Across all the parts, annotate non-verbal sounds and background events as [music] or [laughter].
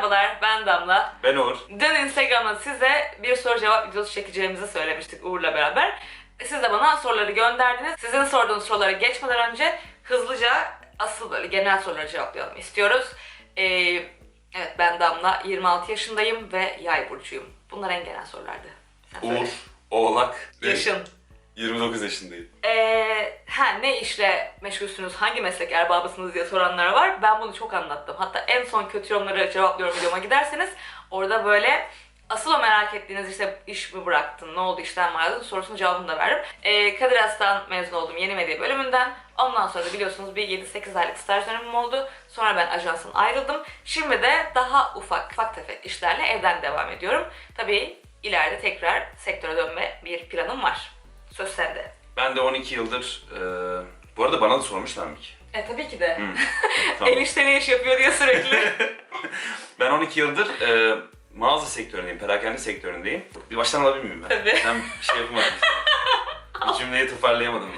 Merhabalar, ben Damla. Ben Uğur. Dün Instagram'da size bir soru cevap videosu çekeceğimizi söylemiştik Uğur'la beraber. Siz de bana soruları gönderdiniz. Sizin sorduğunuz sorulara geçmeden önce hızlıca asıl böyle genel soruları cevaplayalım istiyoruz. Ee, evet ben Damla, 26 yaşındayım ve yay burcuyum. Bunlar en genel sorulardı. Sen. Uğur, Oğlak Yaşın. 29 yaşındayım. Ee, ha, ne işle meşgulsünüz, hangi meslek erbabısınız diye soranlar var. Ben bunu çok anlattım. Hatta en son kötü yorumları cevaplıyorum videoma giderseniz orada böyle asıl o merak ettiğiniz işte iş mi bıraktın, ne oldu işten mi ayrıldın sorusunu cevabını da verdim. Ee, Kadir Has'tan mezun oldum yeni medya bölümünden. Ondan sonra da biliyorsunuz bir 7-8 aylık staj dönemim oldu. Sonra ben ajansın ayrıldım. Şimdi de daha ufak, ufak tefek işlerle evden devam ediyorum. Tabii ileride tekrar sektöre dönme bir planım var. Söz sende. Ben de 12 yıldır... e, bu arada bana da sormuşlar mı ki? E tabii ki de. Hı, [laughs] tamam. Enişte ne iş yapıyor diye sürekli. [laughs] Ben 12 yıldır e, mağaza sektöründeyim, perakende sektöründeyim. Bir baştan alabilir miyim ben? Tabii. Ben bir şey yapamadım. [laughs] Bu cümleyi toparlayamadım.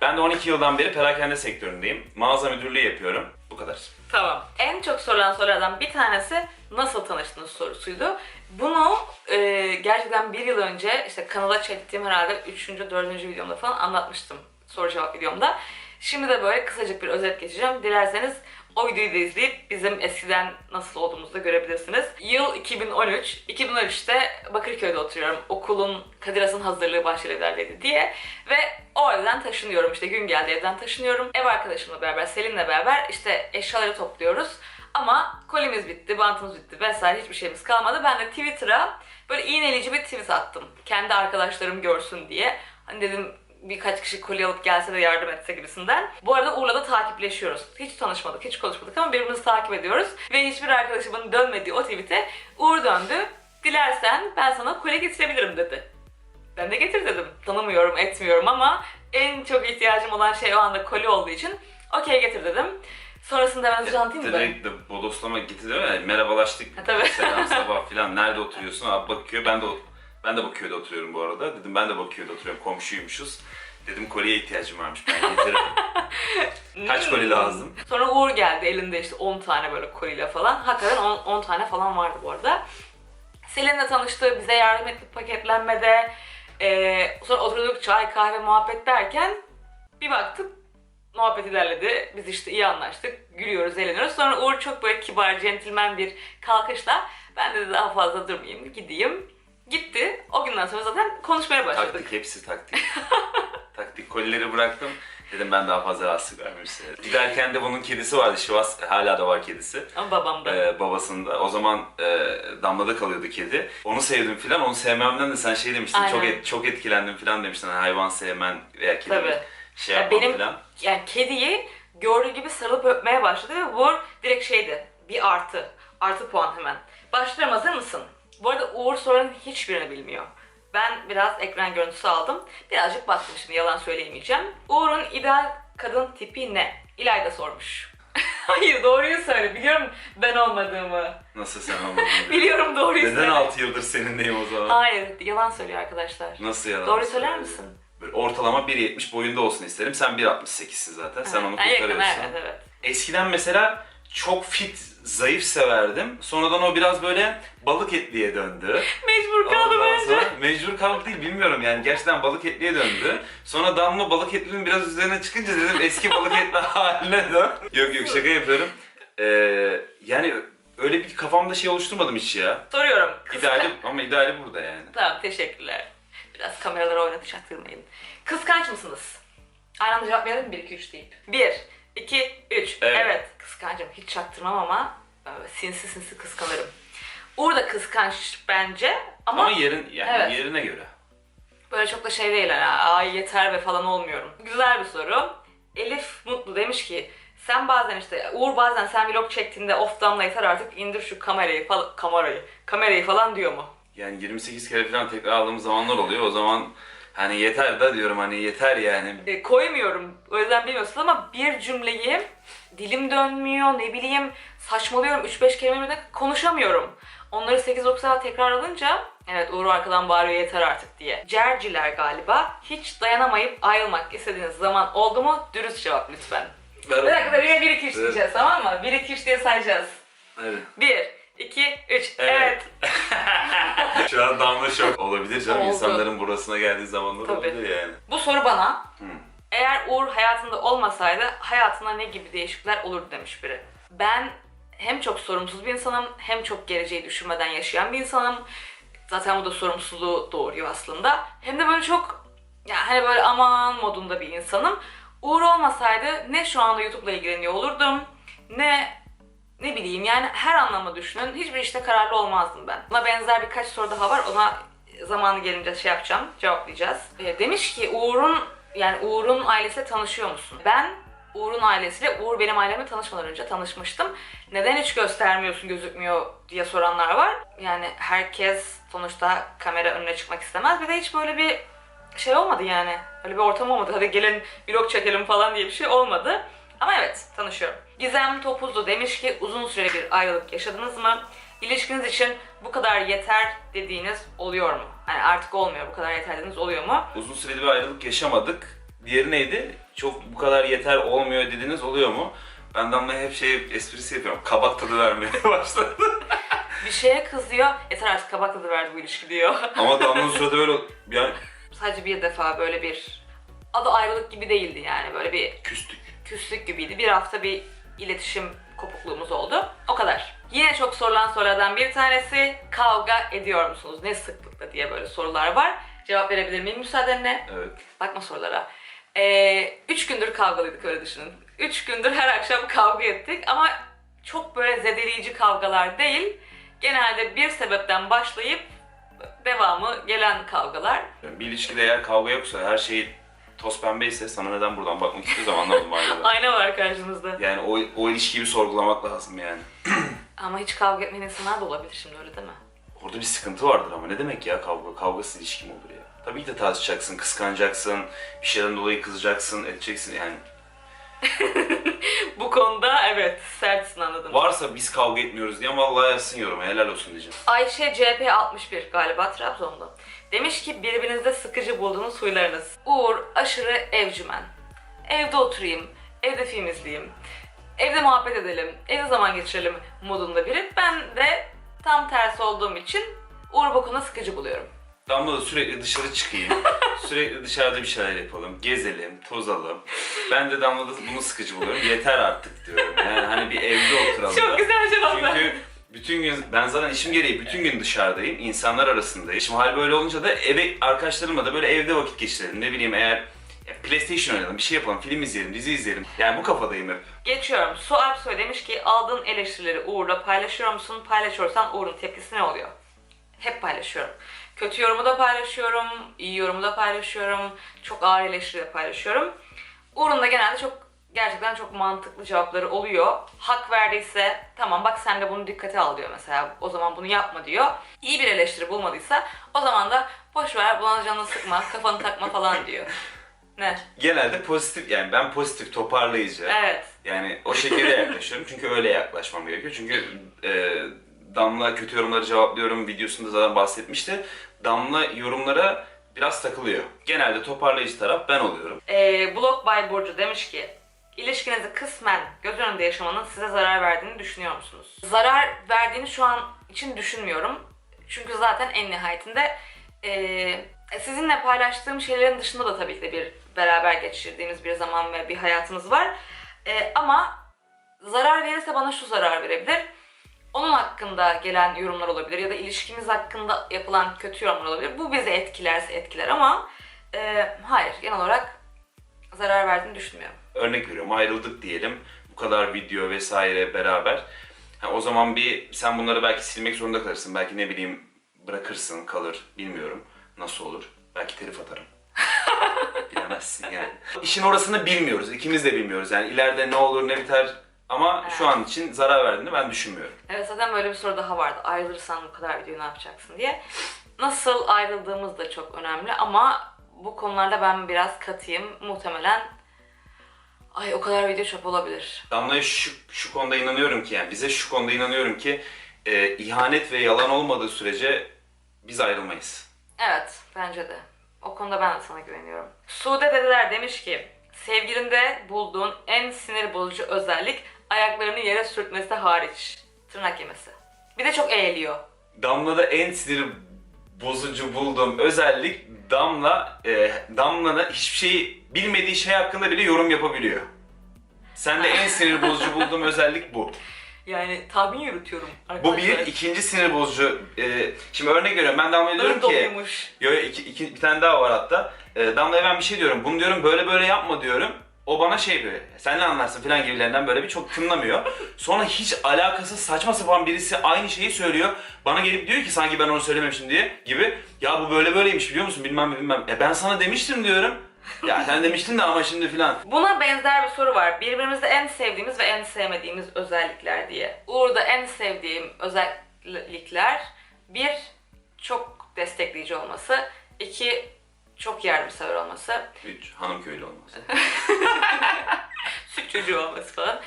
ben de 12 yıldan beri perakende sektöründeyim. Mağaza müdürlüğü yapıyorum. Bu kadar. tamam. En çok sorulan sorulardan bir tanesi nasıl tanıştınız sorusuydu. Bunu e, gerçekten bir yıl önce işte kanala çektiğim herhalde 3. 4. videomda falan anlatmıştım soru cevap videomda. Şimdi de böyle kısacık bir özet geçeceğim. Dilerseniz o videoyu da izleyip bizim eskiden nasıl olduğumuzu da görebilirsiniz. Yıl 2013. 2013'te Bakırköy'de oturuyorum. Okulun Kadir Has'ın hazırlığı ilerledi diye. Ve o evden taşınıyorum. İşte gün geldi evden taşınıyorum. Ev arkadaşımla beraber, Selin'le beraber işte eşyaları topluyoruz. Ama kolimiz bitti, bantımız bitti vesaire hiçbir şeyimiz kalmadı. Ben de Twitter'a böyle iğneleyici bir tweet attım. Kendi arkadaşlarım görsün diye. Hani dedim birkaç kişi kolye alıp gelse de yardım etse gibisinden. Bu arada Uğur'la da takipleşiyoruz. Hiç tanışmadık, hiç konuşmadık ama birbirimizi takip ediyoruz. Ve hiçbir arkadaşımın dönmediği o tweet'e Uğur döndü. Dilersen ben sana kolye getirebilirim dedi. Ben de getir dedim. Tanımıyorum, etmiyorum ama en çok ihtiyacım olan şey o anda kolye olduğu için okey getir dedim. Sonrasında hemen hızlı anlatayım mı? Direkt de bodoslama gitti değil mi? Merhabalaştık. Ha, tabii. Selam sabah [laughs] filan. Nerede oturuyorsun? Abi Baküköy. Ben de ben de Baküköy'de oturuyorum bu arada. Dedim ben de Baküköy'de oturuyorum. Komşuymuşuz. Dedim kolyeye ihtiyacım varmış. Ben getiririm. [laughs] Kaç koli lazım? Sonra Uğur geldi elinde işte 10 tane böyle koliyle falan. Hakikaten 10, 10 tane falan vardı bu arada. Selin'le tanıştı, bize yardım etti paketlenmede. Ee, sonra oturduk çay, kahve, muhabbet derken bir baktık muhabbet ilerledi. Biz işte iyi anlaştık, gülüyoruz, eğleniyoruz. Sonra Uğur çok böyle kibar, centilmen bir kalkışla ben de daha fazla durmayayım, gideyim. Gitti. O günden sonra zaten konuşmaya başladık. Taktik hepsi taktik. [laughs] taktik kolileri bıraktım. Dedim ben daha fazla rahatsızlık vermeyeyim size. Giderken de bunun kedisi vardı. Şivas hala da var kedisi. Ama babam da. Ee, babasında. O zaman e, damlada kalıyordu kedi. Onu sevdim filan. Onu sevmemden de sen şey demiştin. Aynen. Çok et, çok etkilendim filan demiştin. Hani hayvan sevmen veya kedi Tabii. şey Ya yapman benim- filan. yani kediyi gördüğü gibi sarılıp öpmeye başladı ve bu direkt şeydi. Bir artı. Artı puan hemen. Başlıyorum hazır mısın? Bu arada Uğur soruların hiçbirini bilmiyor. Ben biraz ekran görüntüsü aldım. Birazcık baktım şimdi yalan söyleyemeyeceğim. Uğur'un ideal kadın tipi ne? İlayda sormuş. [laughs] Hayır doğruyu söyle. Biliyorum ben olmadığımı. Nasıl sen [laughs] olmadın? Biliyorum doğruyu Neden söyle. 6 yıldır seninleyim o zaman? Hayır yalan söylüyor arkadaşlar. Nasıl yalan Doğruyu söyler söylüyor? misin? Böyle ortalama 1.70 boyunda olsun isterim. Sen 1.68'sin zaten. Sen onu Ha, yakın, kurtarıyorsun. evet evet. Eskiden mesela çok fit, zayıf severdim. Sonradan o biraz böyle balık etliye döndü. Mecbur Ondan bence. sonra mecbur kaldı değil bilmiyorum yani gerçekten balık etliye döndü. Sonra Damla balık etlinin biraz üzerine çıkınca dedim eski balık etli [laughs] haline dön. Yok yok şaka yapıyorum. Ee, yani öyle bir kafamda şey oluşturmadım hiç ya. Soruyorum. Kıskan- İdeali ama ideali burada yani. Tamam teşekkürler. Biraz kameraları oynatıp çaktırmayın. Kıskanç mısınız? Aynı anda cevap verelim mi? 1, 2, 3 deyip. 1, 2, 3. Evet. Evet. Kıskancım. Hiç çaktırmam ama e, sinsi sinsi kıskanırım. Uğur da kıskanç bence ama, Ama yerin yani Evet. yerine göre. böyle çok da şey değil. Yani, Ay yeter ve falan olmuyorum. Güzel bir soru. Elif Mutlu demiş ki sen bazen işte Uğur bazen sen vlog çektiğinde of damla yeter artık indir şu kamerayı falan kamerayı kamerayı falan diyor mu? Yani 28 kere falan tekrar aldığım zamanlar oluyor. O zaman hani yeter da diyorum hani yeter yani. e, koymuyorum. O yüzden bilmiyorsunuz ama bir cümleyi dilim dönmüyor, ne bileyim saçmalıyorum. 3-5 kelime de konuşamıyorum. Onları 8-9 defa tekrar alınca evet Uğur arkadan bağırıyor yeter artık diye. Cerciler galiba. Hiç dayanamayıp ayrılmak istediğiniz zaman oldu mu? Dürüst cevap lütfen. Bir dakika bir 1 2 3 diyeceğiz tamam mı? 1 2 3 diye sayacağız. Evet. 1, 2, 3. Evet. [laughs] Şu an damla şok olabilir canım. Oldu. İnsanların burasına geldiği zamanlar Tabii. olabilir yani. Bu soru bana Hı. eğer Uğur hayatında olmasaydı hayatına ne gibi değişiklikler olurdu demiş biri. Ben hem çok sorumsuz bir insanım hem çok geleceği düşünmeden yaşayan bir insanım. Zaten bu da sorumsuzluğu doğuruyor aslında. Hem de böyle çok yani hani böyle aman modunda bir insanım. Uğur olmasaydı ne şu anda YouTube'la ilgileniyor olurdum ne ne bileyim yani her anlamda düşünün hiçbir işte kararlı olmazdım ben. Buna benzer birkaç soru daha var ona zamanı gelince şey yapacağım cevaplayacağız. Ee, demiş ki Uğur'un yani Uğur'un ailesiyle tanışıyor musun? Ben Uğur'un ailesiyle Uğur benim ailemle tanışmadan önce tanışmıştım. Neden hiç göstermiyorsun gözükmüyor diye soranlar var. Yani herkes sonuçta kamera önüne çıkmak istemez ve de hiç böyle bir şey olmadı yani. Öyle bir ortam olmadı. Hadi gelin vlog çekelim falan diye bir şey olmadı. Ama evet tanışıyorum. Gizem Topuzlu demiş ki uzun süreli bir ayrılık yaşadınız mı? İlişkiniz için bu kadar yeter dediğiniz oluyor mu? Hani artık olmuyor bu kadar yeter dediğiniz oluyor mu? Uzun süreli bir ayrılık yaşamadık. Diğeri neydi? Çok bu kadar yeter olmuyor dediniz oluyor mu? Ben Damla'ya hep şey esprisi yapıyorum. Kabak tadı vermeye [laughs] başladı. Bir şeye kızıyor. Yeter artık kabak tadı verdi bu ilişki diyor. [laughs] Ama Damla'nın suratı böyle [laughs] yani Sadece bir defa böyle bir adı ayrılık gibi değildi yani böyle bir küstük. Küslük gibiydi. Bir hafta bir iletişim kopukluğumuz oldu. O kadar. Yine çok sorulan sorulardan bir tanesi kavga ediyor musunuz? Ne sıklıkla diye böyle sorular var. Cevap verebilir miyim müsaadenle? Evet. Bakma sorulara. Ee, üç gündür kavgalıydık öyle düşünün. Üç gündür her akşam kavga ettik ama çok böyle zedeleyici kavgalar değil. Genelde bir sebepten başlayıp devamı gelen kavgalar. Yani bir ilişkide eğer kavga yoksa her şey toz pembeyse sana neden buradan bakmak istiyorsam anlamadım ayrıca. [laughs] Ayna var karşımızda. Yani o, o ilişkiyi bir sorgulamak lazım yani. [clears throat] Ama hiç kavga etmeyen insanlar da olabilir şimdi öyle değil mi? Orada bir sıkıntı vardır ama ne demek ya kavga? Kavgasız ilişki mi olur ya? Tabii ki de tartışacaksın, kıskanacaksın, bir şeyden dolayı kızacaksın, edeceksin yani. [laughs] [laughs] Bu konuda evet sertsin anladım. Varsa biz kavga etmiyoruz diye vallahi yazsın yoruma helal olsun diyeceğim. Ayşe CP61 galiba Trabzon'da. Demiş ki birbirinizde sıkıcı bulduğunuz huylarınız. Uğur aşırı evcimen. Evde oturayım, evde film izleyeyim, evde muhabbet edelim, evde zaman geçirelim modunda biri. Ben de tam tersi olduğum için Uğur bu konuda sıkıcı buluyorum. Damla da sürekli dışarı çıkayım, [laughs] sürekli dışarıda bir şeyler yapalım, gezelim, tozalım. Ben de Damla'da bunu sıkıcı buluyorum. Yeter artık diyorum. Yani hani bir evde oturalım Çok da. güzel cevap ver. Çünkü bütün gün, ben zaten işim gereği bütün gün dışarıdayım, insanlar arasındayım. Şimdi hal böyle olunca da eve arkadaşlarımla da böyle evde vakit geçirelim. Ne bileyim eğer ya PlayStation oynayalım, bir şey yapalım, film izleyelim, dizi izleyelim. Yani bu kafadayım hep. Geçiyorum. Su Alpsoy demiş ki aldığın eleştirileri Uğur'la paylaşıyor musun? Paylaşıyorsan Uğur'un tepkisi ne oluyor? Hep paylaşıyorum. Kötü yorumu da paylaşıyorum, iyi yorumu da paylaşıyorum, çok ağır eleştiri de paylaşıyorum. Uğur'un da genelde çok gerçekten çok mantıklı cevapları oluyor. Hak verdiyse tamam bak sen de bunu dikkate al diyor mesela. O zaman bunu yapma diyor. İyi bir eleştiri bulmadıysa o zaman da boş ver buna canını sıkma, kafanı takma falan diyor. Ne? Genelde pozitif yani ben pozitif toparlayıcı. Evet. Yani o şekilde yaklaşıyorum çünkü öyle yaklaşmam gerekiyor. Çünkü e, Damla kötü yorumları cevaplıyorum videosunda zaten bahsetmişti. Damla yorumlara biraz takılıyor. Genelde toparlayıcı taraf ben oluyorum. Ee, Blog by Burcu demiş ki İlişkinizi kısmen göz önünde yaşamanın size zarar verdiğini düşünüyor musunuz? Zarar verdiğini şu an için düşünmüyorum. Çünkü zaten en nihayetinde ee, sizinle paylaştığım şeylerin dışında da tabii ki de bir beraber geçirdiğimiz bir zaman ve bir hayatımız var. Ee, ama zarar verirse bana şu zarar verebilir. Onun hakkında gelen yorumlar olabilir ya da ilişkimiz hakkında yapılan kötü yorumlar olabilir. Bu bizi etkilerse etkiler ama ee, hayır genel olarak zarar verdiğini düşünmüyorum. Örnek veriyorum ayrıldık diyelim. Bu kadar video vesaire beraber. Ha, o zaman bir sen bunları belki silmek zorunda kalırsın. Belki ne bileyim bırakırsın kalır bilmiyorum. Nasıl olur? Belki telif atarım. [laughs] Bilemezsin yani. İşin orasını bilmiyoruz. İkimiz de bilmiyoruz. Yani ileride ne olur ne biter ama şu an için zarar verdiğini ben düşünmüyorum. Evet zaten böyle bir soru daha vardı. Ayrılırsan bu kadar videoyu ne yapacaksın diye. Nasıl ayrıldığımız da çok önemli ama bu konularda ben biraz katıyım. Muhtemelen ay o kadar video çöp olabilir. Damla'ya şu, şu konuda inanıyorum ki yani bize şu konuda inanıyorum ki e, ihanet ve yalan olmadığı sürece biz ayrılmayız. Evet bence de. O konuda ben de sana güveniyorum. Sude Dedeler demiş ki sevgilinde bulduğun en sinir bozucu özellik ayaklarını yere sürtmesi hariç. Tırnak yemesi. Bir de çok eğiliyor. Damla'da en sinir bozucu bulduğum özellik Damla, e, Damla'da hiçbir şeyi bilmediği şey hakkında bile yorum yapabiliyor. Sende en sinir bozucu bulduğum özellik bu. Yani tahmin yürütüyorum Bu arkadaşlar. bir, ikinci sinir bozucu. e, şimdi örnek veriyorum ben Damla'ya diyorum ki... doluymuş. Yo, iki, iki, bir tane daha var hatta. E, Damla'ya ben bir şey diyorum. Bunu diyorum böyle böyle yapma diyorum. O bana şey böyle, sen ne anlarsın falan gibilerinden böyle bir çok tınlamıyor. Sonra hiç alakasız saçma sapan birisi aynı şeyi söylüyor. Bana gelip diyor ki sanki ben onu söylememişim diye gibi. Ya bu böyle böyleymiş biliyor musun bilmem bilmem. E ben sana demiştim diyorum. Ya sen demiştin de ama şimdi filan. Buna benzer bir soru var. Birbirimizde en sevdiğimiz ve en sevmediğimiz özellikler diye. Uğur'da en sevdiğim özellikler bir çok destekleyici olması, iki çok yardımsever olması, Üç, hanım köylü olmaz. [laughs] süt çocuğu olması falan.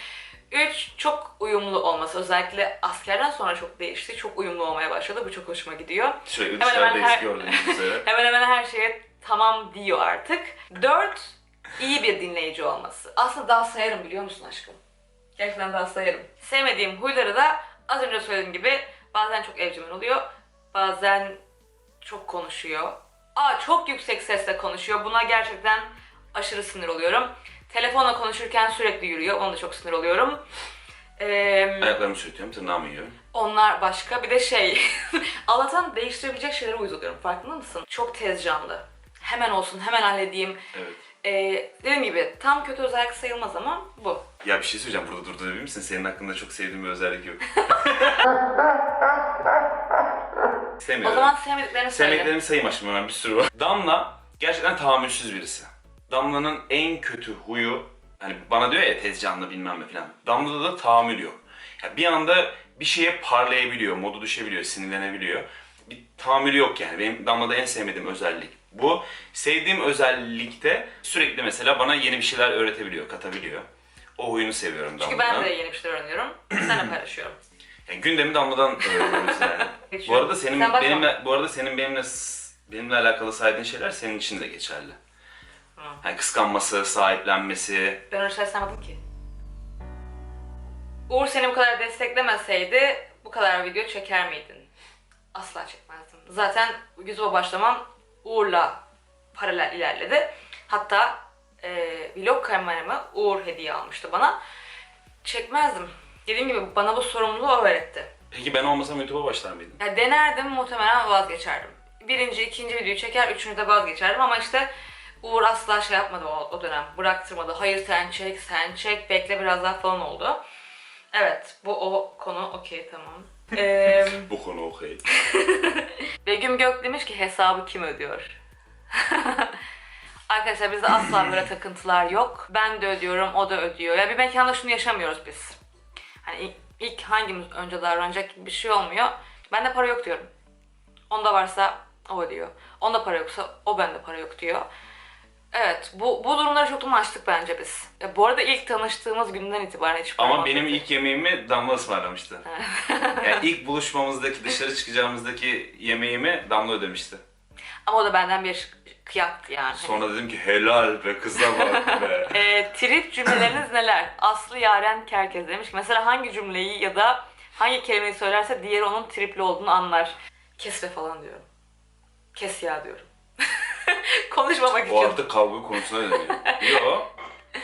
Üç, çok uyumlu olması. Özellikle askerden sonra çok değişti. Çok uyumlu olmaya başladı. Bu çok hoşuma gidiyor. Sürekli Hemen hemen her- gördüğünüz üzere. [laughs] Hemen hemen her şeye tamam diyor artık. Dört, iyi bir dinleyici olması. Aslında daha sayarım biliyor musun aşkım? Gerçekten daha sayarım. Sevmediğim huyları da az önce söylediğim gibi bazen çok evcimen oluyor. Bazen çok konuşuyor. Aa çok yüksek sesle konuşuyor. Buna gerçekten aşırı sinir oluyorum. Telefonla konuşurken sürekli yürüyor. Ona da çok sinir oluyorum. Ee, Ayaklarımı sürtüyorum, tırnağımı yiyorum. onlar başka. Bir de şey, [laughs] Allah'tan değiştirebilecek şeylere uyuz oluyorum. Farkında mısın? Çok tez canlı. Hemen olsun, hemen halledeyim. Evet. Ee, dediğim gibi tam kötü özellik sayılmaz ama bu. Ya bir şey söyleyeceğim burada durdurabilir misin? Senin hakkında çok sevdiğim bir özellik yok. [laughs] O Sevmiyorum. zaman sevmediklerini söyle. Sevmeklerimi sayayım aşkım hemen bir sürü var. [laughs] Damla gerçekten tahammülsüz birisi. Damla'nın en kötü huyu, hani bana diyor ya tez canlı bilmem ne falan. Damla'da da tahammül yok. Ya bir anda bir şeye parlayabiliyor, modu düşebiliyor, sinirlenebiliyor. Bir tahammülü yok yani. Benim Damla'da en sevmediğim özellik. Bu sevdiğim özellikte sürekli mesela bana yeni bir şeyler öğretebiliyor, katabiliyor. O huyunu seviyorum Çünkü Damla'dan. ben de yeni bir şeyler öğreniyorum. Seninle paylaşıyorum. [clears throat] Yani gündemi damladan öğreniyoruz yani. Bu arada senin Sen bakma. benimle bu arada senin benimle benimle alakalı saydığın şeyler senin için de geçerli. Hı. Yani kıskanması, sahiplenmesi. Ben öyle şeyler saymadım ki. Uğur seni bu kadar desteklemeseydi bu kadar video çeker miydin? Asla çekmezdim. Zaten YouTube'a başlamam Uğur'la paralel ilerledi. Hatta e, vlog kameramı Uğur hediye almıştı bana. Çekmezdim. Dediğim gibi bana bu sorumluluğu öğretti. Peki ben olmasam YouTube'a başlar mıydın? Ya denerdim muhtemelen vazgeçerdim. Birinci, ikinci videoyu çeker, üçüncü de vazgeçerdim ama işte Uğur asla şey yapmadı o, o dönem. Bıraktırmadı. Hayır sen çek, sen çek, bekle biraz daha falan oldu. Evet, bu o konu okey tamam. [laughs] Ee, [laughs] Bu konu okey. [laughs] Begüm Gök demiş ki hesabı kim ödüyor? Arkadaşlar bizde asla böyle takıntılar yok. Ben de ödüyorum, o da ödüyor. Ya bir mekanda şunu yaşamıyoruz biz. Hani ilk, hangimiz önce davranacak gibi bir şey olmuyor. Bende para yok diyorum. Onda varsa o ödüyor. Onda para yoksa o bende para yok diyor. Evet, bu, bu durumları çok açtık bence biz. Ya, bu arada ilk tanıştığımız günden itibaren hiç Ama benim ilk yemeğimi Damla ısmarlamıştı. yani ilk buluşmamızdaki dışarı çıkacağımızdaki yemeğimi Damla ödemişti. Ama o da benden bir kıyaktı yani. Sonra dedim ki helal be kıza bak be. [laughs] E, trip cümleleriniz neler? Aslı Yaren Kerkez demiş ki mesela hangi cümleyi ya da hangi kelimeyi söylerse diğeri onun tripli olduğunu anlar. Kes be falan diyorum. Kes ya diyorum. [laughs] Konuşmamak için. artık kavga konusuna dönüyor. Yo.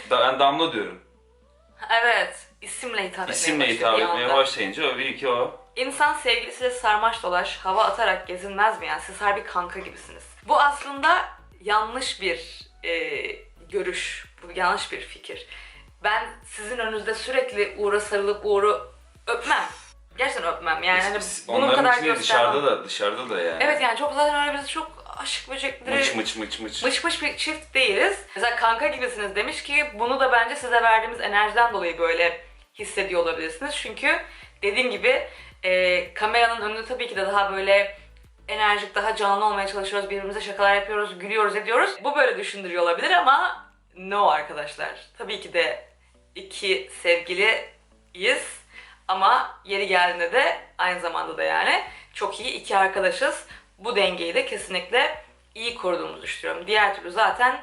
Da, ben Damla diyorum. Evet. isimle hitap etmeye İsimle hitap bir etmeye anda. başlayınca o bir ki o. İnsan sevgilisiyle sarmaş dolaş, hava atarak gezinmez mi? Yani siz harbi kanka gibisiniz. Bu aslında yanlış bir e, görüş, bu yanlış bir fikir. Ben sizin önünüzde sürekli Uğur'a sarılıp Uğur'u öpmem. Gerçekten öpmem. Yani hani Biz- bunun Onların kadar içinde göstermem. dışarıda da dışarıda da yani. Evet yani çok zaten öyle biz çok aşk böcekleri... Mıç mıç mıç mıç. Mış mış bir çift değiliz. Mesela kanka gibisiniz demiş ki bunu da bence size verdiğimiz enerjiden dolayı böyle hissediyor olabilirsiniz. Çünkü dediğim gibi e, kameranın önünde tabii ki de daha böyle enerjik, daha canlı olmaya çalışıyoruz. Birbirimize şakalar yapıyoruz, gülüyoruz, ediyoruz. Bu böyle düşündürüyor olabilir ama no arkadaşlar. Tabii ki de iki sevgiliyiz. Ama yeri geldiğinde de aynı zamanda da yani çok iyi iki arkadaşız. Bu dengeyi de kesinlikle iyi koruduğumuzu düşünüyorum. Diğer türlü zaten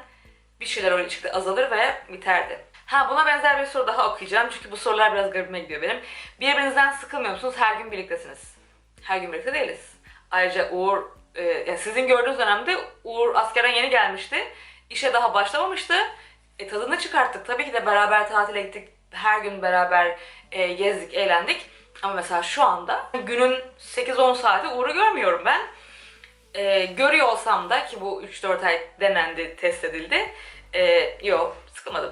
bir şeyler o ilişkide azalır ve biterdi. Ha buna benzer bir soru daha okuyacağım çünkü bu sorular biraz garibime gidiyor benim. Birbirinizden sıkılmıyor musunuz? Her gün birliktesiniz. Her gün birlikte değiliz. Ayrıca Uğur, e, ya sizin gördüğünüz dönemde Uğur askerden yeni gelmişti. İşe daha başlamamıştı. E, tadını çıkarttık. Tabii ki de beraber tatile gittik. Her gün beraber e, gezdik, eğlendik. Ama mesela şu anda günün 8-10 saati Uğur'u görmüyorum ben. E, görüyor olsam da ki bu 3-4 ay denendi, test edildi. E, yok, sıkılmadım.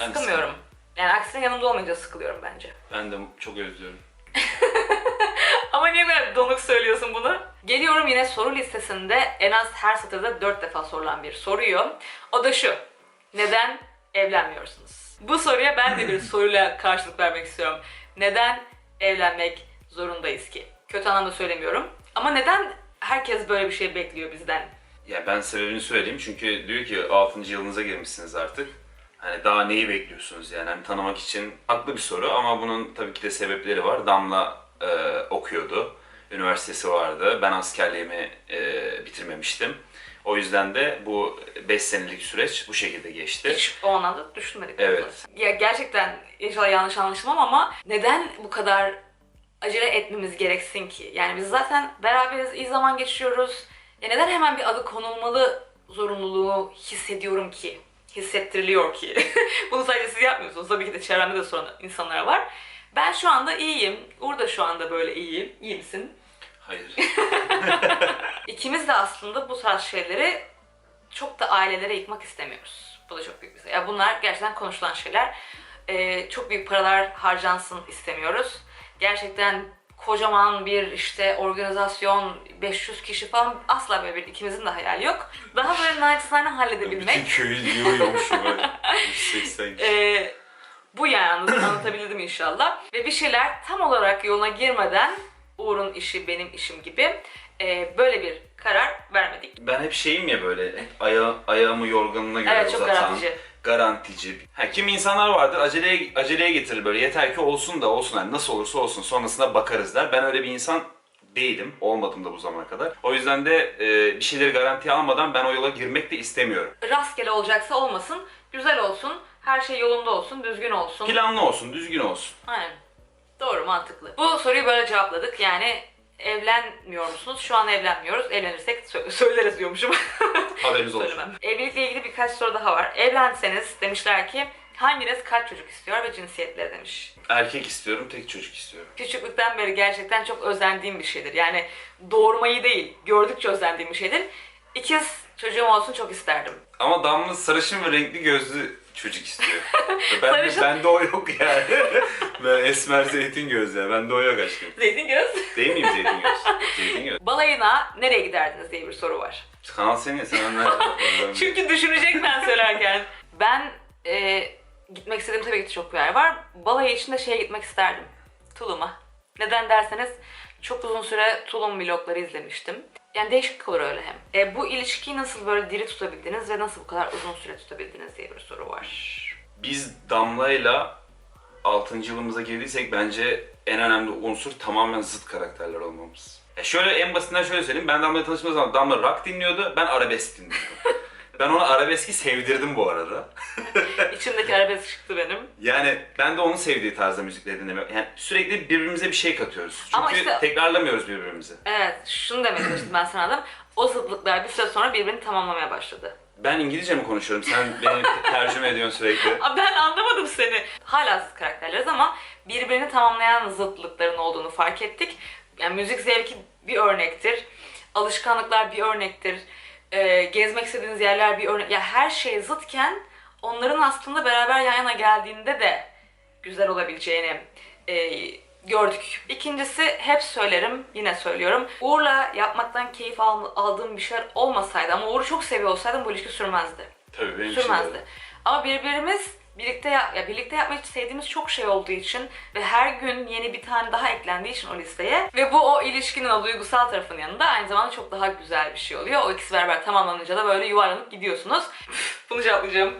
Ben Sıkılmıyorum. Yani aksine yanımda olmayınca sıkılıyorum bence. Ben de çok özlüyorum. [laughs] Donuk söylüyorsun bunu? Geliyorum yine soru listesinde en az her satırda 4 defa sorulan bir soruyu. O da şu. Neden evlenmiyorsunuz? Bu soruya ben de bir [laughs] soruyla karşılık vermek istiyorum. Neden evlenmek zorundayız ki? Kötü anlamda söylemiyorum. Ama neden herkes böyle bir şey bekliyor bizden? Ya ben sebebini söyleyeyim çünkü diyor ki 6. yılınıza girmişsiniz artık. Hani daha neyi bekliyorsunuz yani hani tanımak için haklı bir soru ama bunun tabii ki de sebepleri var. Damla e, okuyordu, üniversitesi vardı. Ben askerliğimi e, bitirmemiştim. O yüzden de bu 5 senelik süreç bu şekilde geçti. Hiç o anlamda düşünmedik. Evet. Ya gerçekten inşallah yanlış anlaşılmam ama neden bu kadar acele etmemiz gereksin ki? Yani biz zaten beraberiz, iyi zaman geçiriyoruz. Ya neden hemen bir adı konulmalı zorunluluğu hissediyorum ki? Hissettiriliyor ki. [laughs] Bunu sadece siz yapmıyorsunuz. Tabii ki de çevremde de soran insanlar var. Ben şu anda iyiyim. Uğur da şu anda böyle iyi. İyi misin? Hayır. [laughs] İkimiz de aslında bu tarz şeyleri çok da ailelere yıkmak istemiyoruz. Bu da çok büyük bir şey. Ya bunlar gerçekten konuşulan şeyler. Ee, çok büyük paralar harcansın istemiyoruz. Gerçekten kocaman bir işte organizasyon, 500 kişi falan asla böyle bir ikimizin de hayali yok. Daha böyle naçizane halledebilmek. Bütün köyü diyormuşum böyle. [laughs] 180 kişi. Ee, bu yani anlat- [clears throat] anlatabildim inşallah. Ve bir şeyler tam olarak yoluna girmeden Uğur'un işi benim işim gibi e, böyle bir karar vermedik. Ben hep şeyim ya böyle hep aya, ayağımı yorganına göre Evet çok uzatan. garantici. garantici. Ha, kim insanlar vardır aceleye, aceleye getirir böyle yeter ki olsun da olsun hani nasıl olursa olsun sonrasında bakarız der. Ben öyle bir insan değilim. Olmadım da bu zamana kadar. O yüzden de e, bir şeyleri garantiye almadan ben o yola girmek de istemiyorum. Rastgele olacaksa olmasın, güzel olsun, her şey yolunda olsun, düzgün olsun. Planlı olsun, düzgün olsun. Aynen. Doğru, mantıklı. Bu soruyu böyle cevapladık. Yani evlenmiyor musunuz? Şu an evlenmiyoruz. Evlenirsek sö- [laughs] söyleriz diyormuşum. [laughs] Haberiniz olsun. Söylemem. Evlilikle ilgili birkaç soru daha var. Evlenseniz demişler ki hanginiz kaç çocuk istiyor ve cinsiyetleri demiş. Erkek istiyorum, tek çocuk istiyorum. Küçüklükten beri gerçekten çok özendiğim bir şeydir. Yani doğurmayı değil, gördükçe özendiğim bir şeydir. İkiz çocuğum olsun çok isterdim. Ama Damla sarışın ve renkli gözlü çocuk istiyor. [laughs] ben, Sarışın- de, bende o yok yani. [laughs] ben esmer zeytin göz ya. Bende o yok aşkım. Zeytin göz. Değil miyim zeytin göz? [laughs] Zeytin göz. Balayına nereye giderdiniz diye bir soru var. Kanal senin sen onlar. Çünkü düşünecek ben söylerken. Ben e, gitmek istediğim tabii ki de çok bir yer var. Balayı için de şeye gitmek isterdim. Tulum'a. Neden derseniz çok uzun süre Tulum vlogları izlemiştim. Yani değişik olur öyle hem. E, bu ilişkiyi nasıl böyle diri tutabildiniz ve nasıl bu kadar uzun süre tutabildiniz diye bir soru var. Biz Damla'yla 6. yılımıza girdiysek bence en önemli unsur tamamen zıt karakterler olmamız. Ya şöyle en basitinden şöyle söyleyeyim. Ben Damla'yla tanıştığım zaman Damla rock dinliyordu, ben arabesk dinliyordum. [laughs] ben ona arabeski sevdirdim bu arada. [laughs] İçimdeki arabesk çıktı benim. Yani ben de onun sevdiği tarzda müzikleri dinlemiyorum. Yani sürekli birbirimize bir şey katıyoruz. Çünkü Ama işte- tekrarlamıyoruz birbirimizi. Evet, şunu demek istedim ben sana da. O zıtlıklar bir süre sonra birbirini tamamlamaya başladı. Ben İngilizce mi konuşuyorum? Sen beni [laughs] tercüme ediyorsun sürekli. Aa, Ben anlamadım seni. Hala zıt karakterleriz ama birbirini tamamlayan zıtlıkların olduğunu fark ettik. Yani müzik zevki bir örnektir. Alışkanlıklar bir örnektir. Ee, gezmek istediğiniz yerler bir örnek. Ya her şey zıtken onların aslında beraber yan yana geldiğinde de güzel olabileceğini e, gördük. İkincisi hep söylerim, yine söylüyorum. Uğur'la yapmaktan keyif al- aldığım bir şeyler olmasaydı ama Uğur'u çok seviyor olsaydım bu ilişki sürmezdi Tabii benim için de sürmezdi. öyle. Ama birbirimiz birlikte ya, ya birlikte yapmayı sevdiğimiz çok şey olduğu için ve her gün yeni bir tane daha eklendiği için o listeye ve bu o ilişkinin o duygusal tarafının yanında aynı zamanda çok daha güzel bir şey oluyor. O ikisi beraber tamamlanınca da böyle yuvarlanıp gidiyorsunuz. Bunu cevaplayacağım.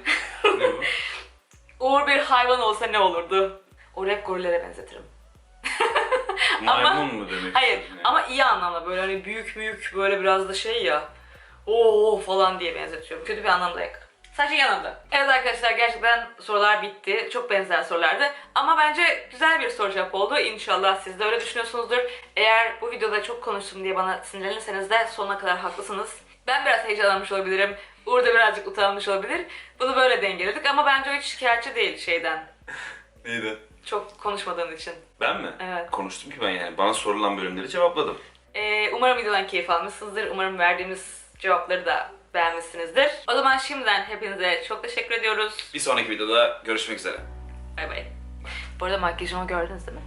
Uğur bir hayvan olsa ne olurdu? Uğur'u hep gorillere benzetirim. [laughs] Maymun mu demek? Hayır yani? ama iyi anlamda böyle hani büyük büyük böyle biraz da şey ya. Oo falan diye benzetiyorum. Kötü bir anlamda yok. Sadece yanımda. Evet arkadaşlar gerçekten sorular bitti. Çok benzer sorulardı. Ama bence güzel bir soru cevap oldu. İnşallah siz de öyle düşünüyorsunuzdur. Eğer bu videoda çok konuştum diye bana sinirlenirseniz de sonuna kadar haklısınız. Ben biraz heyecanlanmış olabilirim. Uğur da birazcık utanmış olabilir. Bunu böyle dengeledik ama bence o hiç şikayetçi değil şeyden. [laughs] Neydi? Çok konuşmadığın için. Ben mi? Evet. Konuştum ki ben yani. Bana sorulan bölümleri cevapladım. Ee, umarım videodan keyif almışsınızdır. Umarım verdiğimiz cevapları da beğenmişsinizdir. O zaman şimdiden hepinize çok teşekkür ediyoruz. Bir sonraki videoda görüşmek üzere. Bay bay. Bu arada makyajımı gördünüz değil mi?